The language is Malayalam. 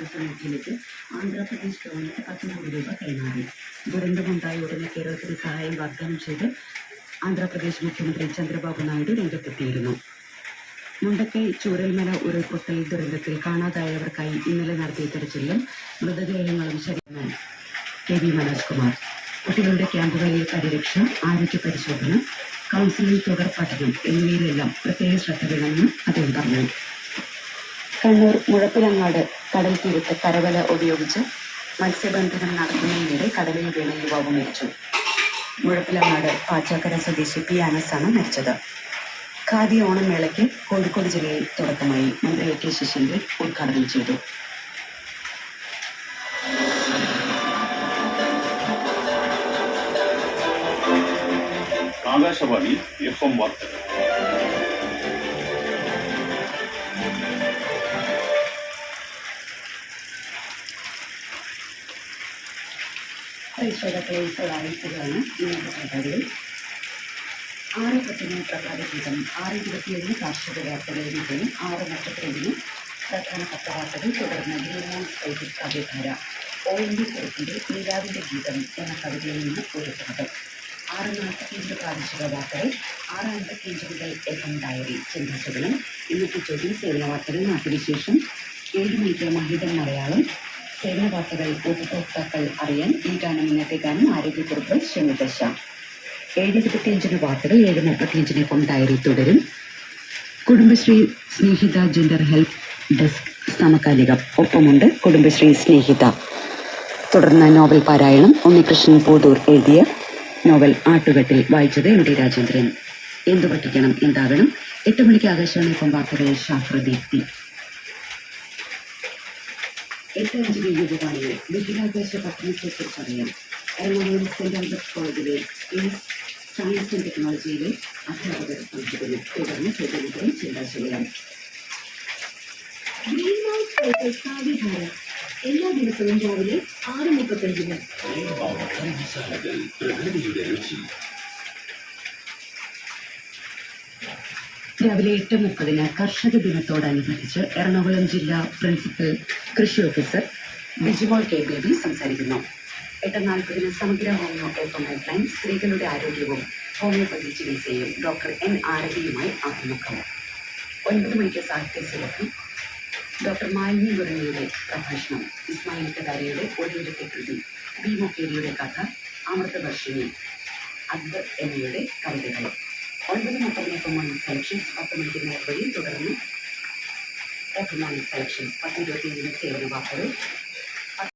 നിധിയിലേക്ക് ആന്ധ്രാപ്രദേശ് ഗവൺമെന്റ് പതിനായിരം രൂപ കൈമാറി. ദുരന്തമുണ്ടായ ഉടനെ കേരളത്തിന് സഹായം വാഗ്ദാനം ചെയ്ത് ആന്ധ്രാപ്രദേശ് മുഖ്യമന്ത്രി ചന്ദ്രബാബു നായിഡു രംഗത്തെത്തിയിരുന്നു. മുണ്ടക്കൈ ചൂരൽമല ഉരുൾപൊട്ടൽ ദുരന്തത്തിൽ കാണാതായവർക്കായി ഇന്നലെ നടത്തിയ തെരച്ചിലും മൃതദേഹങ്ങളും ശരീരമാണ് കെ വി മനോജ് കുമാർ. കുട്ടികളുടെ ക്യാമ്പുകളിൽ പരിരക്ഷ ആരോഗ്യ പരിശോധന കൗൺസിലിംഗ് തുടർ പഠനം എന്നിവയിലെല്ലാം പ്രത്യേക ശ്രദ്ധ വേണമെന്നും അദ്ദേഹം പറഞ്ഞു. കണ്ണൂർ മുഴപ്പിലങ്ങാട് കടൽ തീരത്ത് കരവല ഉപയോഗിച്ച് മത്സ്യബന്ധനം നടത്തുന്നതിനിടെ കടലിൽ വീണ യുവാവ് മരിച്ചു. മുഴപ്പിലങ്ങാട് പാച്ചാക്കര സ്വദേശി പി അനസാണ് മരിച്ചത്. ഖാദി ഓണം മേളയ്ക്ക് കോഴിക്കോട് ജില്ലയിൽ തുടക്കമായി. മന്ത്രി എ കെ ശശീന്ദ്രൻ ഉദ്ഘാടനം ചെയ്തു. ആകാശവാണി എഫ് എം വാർത്തകൾ. പ്ലേസ് ആരംഭിക്കുകയാണ് ഇന്നത്തെ പരിപാടിയിൽ ആറ് പത്തിന് പ്രഭാതഗീതം ആറ് ഇരുപത്തിയേഴിന് കാർഷിക വാർത്തകൾ മുതലും ആറ് നക്ഷത്രത്തിന് പ്രധാന പത്രവാർത്തകൾ തുടർന്ന് ഗ്രീൻമോൺ സൈറ്റിക് കവിധാര ഒ എൻ ഡി കുറുപ്പിന്റെ നീലാവിന്റെ ഗീതം എന്ന കവിതയിൽ നിന്ന് ഒരു ആറ് നാൽപ്പത്തിയഞ്ച് പ്രാദേശിക വാർത്തകൾ ആറ് അമ്പത്തിയഞ്ച് മുതൽ എഫം ഡയറി ചിന്താശകലം ഇന്നത്തെ ചോദ്യം സേവന വാർത്തകൾ നാട്ടുവിശേഷം ഏഴ് മണിക്ക് മഹിതം മലയാളം. സേവന വാർത്തകൾ ഉപഭോക്താക്കൾ അറിയാൻ ഈ ഗാനം ഇന്നത്തെ ഗാനം ആരോഗ്യക്കുറിപ്പ് ശനിദശ ഏഴ് ഇരുപത്തിയഞ്ചിന് വാർത്തകൾ ഏഴ് മുപ്പത്തിയഞ്ചിന് എഫ് ഡയറി തുടരും. Kudumbashree Snehitha gender help desk സമകാലികം. ഒപ്പമുണ്ട് കുടുംബശ്രീ സ്നേഹിത. തുടർന്ന് നോവൽ പാരായണം ഉണ്ണികൃഷ്ണൻ പൂതൂർ എഴുതിയ നോവൽ ആട്ടുകെട്ടിൽ വായിച്ചത് എം ഡി രാജേന്ദ്രൻ. എന്തു പഠിക്കണം എന്താകണം? എട്ട് മണിക്ക് ആകാശവാണി ഒപ്പം വാർത്തകളിൽ ശാസ്ത്രദീപ്തി എട്ട് അഞ്ചിന് യുവവാണിയിൽ ബഹിരാകാശ പഠനത്തെക്കുറിച്ച് അറിയാം എറണാകുളം സെന്റ് ആൽബർട്ട് കോളേജിലെ സയൻസ് ആൻഡ് ടെക്നോളജിയിലെ അധ്യാപകർ പങ്കെടുക്കുന്നു. തുടർന്ന് ചോദ്യോത്തരം ചിന്താശീലം ഗ്രീൻ ഹൗസ് പേപ്പർ കാവ്യധാര എല്ലാ ദിവസവും രാവിലെ ആറ് മുപ്പത്തഞ്ചിന്. രാവിലെ എട്ട് മുപ്പതിന് കർഷക ദിനത്തോടനുബന്ധിച്ച് എറണാകുളം ജില്ലാ പ്രിൻസിപ്പൽ കൃഷി ഓഫീസർ ബിജിമോൾ കെ. ബേബി സംസാരിക്കുന്നു. എട്ട് നാൽപ്പതിന് സമഗ്ര ഹോമിയോ എഫ് ഹെൽപ്പ് ലൈൻ സ്ത്രീകളുടെ ആരോഗ്യവും ഹോമിയോപ്പതി ചികിത്സയും ഡോക്ടർ എൻ. ആരതിയുമായി ആഭിമുഖം ഒൻപത് മണിക്ക് സാഹിത്യ സുരക്ഷം ഡോക്ടർ മാലിനി ഗുരുവിയുടെ പ്രഭാഷണം. ഇസ്മായിൽ കദാരിയുടെ ഒടുവിലത്തെ കൃതി. ബി. മൊക്കേരിയുടെ കഥ. അമൃതവർഷിണി അക്ബർ എന്നിവയുടെ കവിതകൾ. ഒൻപത് മുപ്പതിന് എഫ് എം സെലക്ഷൻസ് പത്ത് മണിക്ക് നേർവഴി തുടർന്ന് എഫ് എം സെലക്ഷൻസ് പത്ത് ഇരുപത്തിയഞ്ചിന് സേവന വാർത്തകൾ